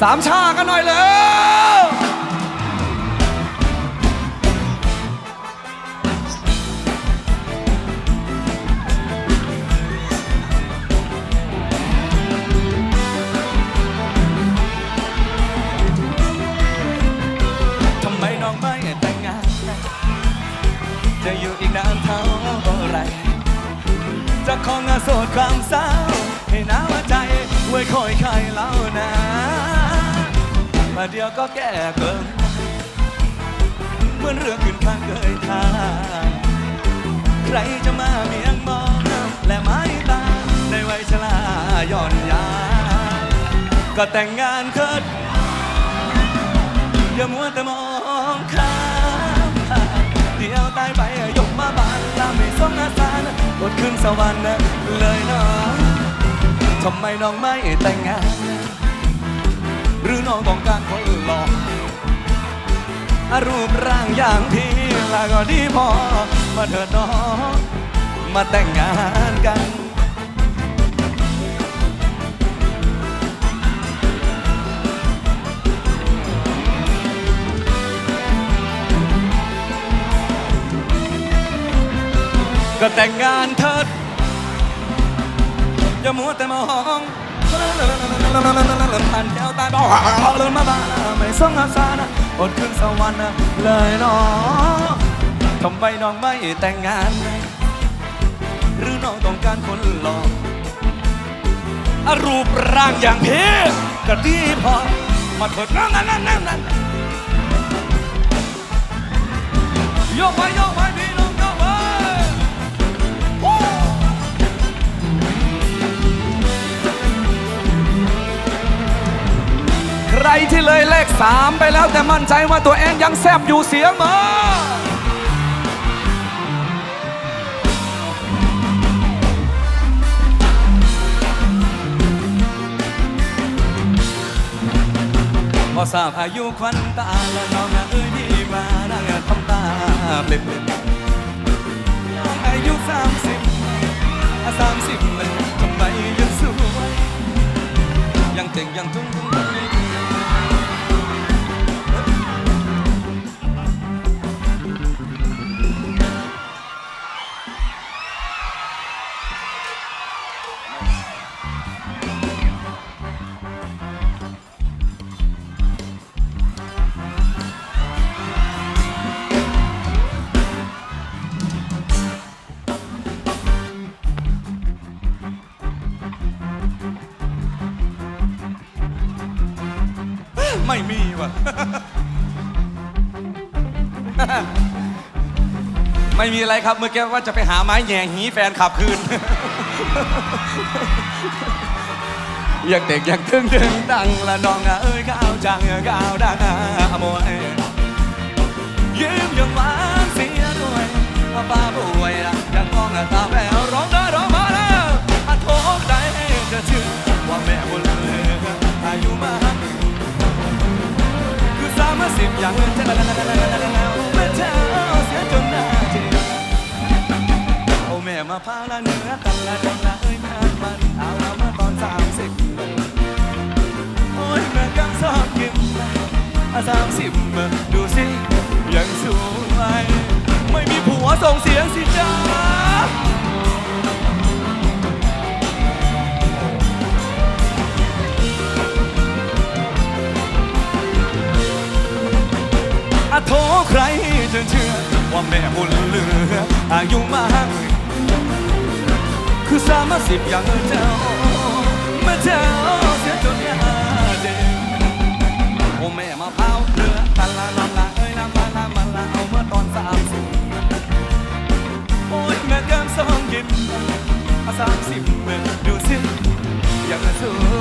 สามชากันหน่อยเลยทำไมน้องไม่แต่งงาน จะอยู่อีกนานเท่าไหรจะของงานโสดความเศร้า ให้น้าวใจไว้คอยใครเล่า มาเดียวก็แก้เกินเหมือนเรื่องขึ้นข้างเคยทางใครจะมาเมียงมองและไม้ตาในวัยชราย่อนยานก็แต่งงานเคิดอย่ามัวแต่มองข้ามผ่เดี๋ยวตายไปยกมาบานลาไม่สมอาสารอดขึ้นสวรรค์เลยน้องทำไมน้องไม่แต่งงาน หรือน้องต้องการคนหล่อรูปร่างอย่างพี่ล้วก็ดีพอ มาเถิดน้อง มาแต่งงานกันก็แต่งงานเถิดอย่ามัวแต่มอง ผ่านแก้วตาบอกเลินมาบ้าไม่สงสารอดขึ้นสวรรค์เลยน้องทำไมน้องไม่แต่งงาน หรือน้องต้องการคนหล่อรูปร่างอย่างพี่ก็ดีพอมาเถิดนั่นนั่นนั่นนั่นนั่นยกไปยกไป ที่เลยเลขสามไปแล้วแต่มั่นใจว่าตัวเองยังแซบอยู่เสียงมาพอทราบอายุควันตาแล้วน้องเอ้ยพี่มานั่งทำตาเปล่นๆน้องอายุสามสิบสามสิบมันทำไมยังสวยยังเจ๋งยังทุ่งทุ่ง ไม่มีว่ะ ไม่มีอะไรครับเมื่อกี้ว่าจะไปหาไม้แหย่หีแฟนขับคืน อยังเด็กอยังตึงตึงดังละน้องเอ้ยก้าวจังก้าวดังอโมยยิ้มยังหวานเสียด้วยป้าป่วยยังมองตาแววร้องได้ร้องมาแล้วอาโทษใจจะเชื่อว่าแม่บุญเลืออายุมากคือสามสิบอยังจะแล้วแม่ โอ้แม่มาพาละเนื้อกันละจังละเอ้ยมันมันเอาเรามาตอนสามสิบโอ้ยแม่กำสอบยิ้มสามสิบดูสิยังสวยไม่มีผัวส่งเสียงสิจ้าอาโทใครจะเชื่อว่าแม่บุญเหลืออายุมาก คือสามสิบอย่างเจ้าม่เจ้าเสียจนยาเด็กโอ้แม่มาเผาเรือตันละนอนละเอ้ยน้ำมาน้ำมันละเอาเมื่อตอนสามสิบโอ้ยแม่เกินสองยิ้มสามสิบดูสิยังสว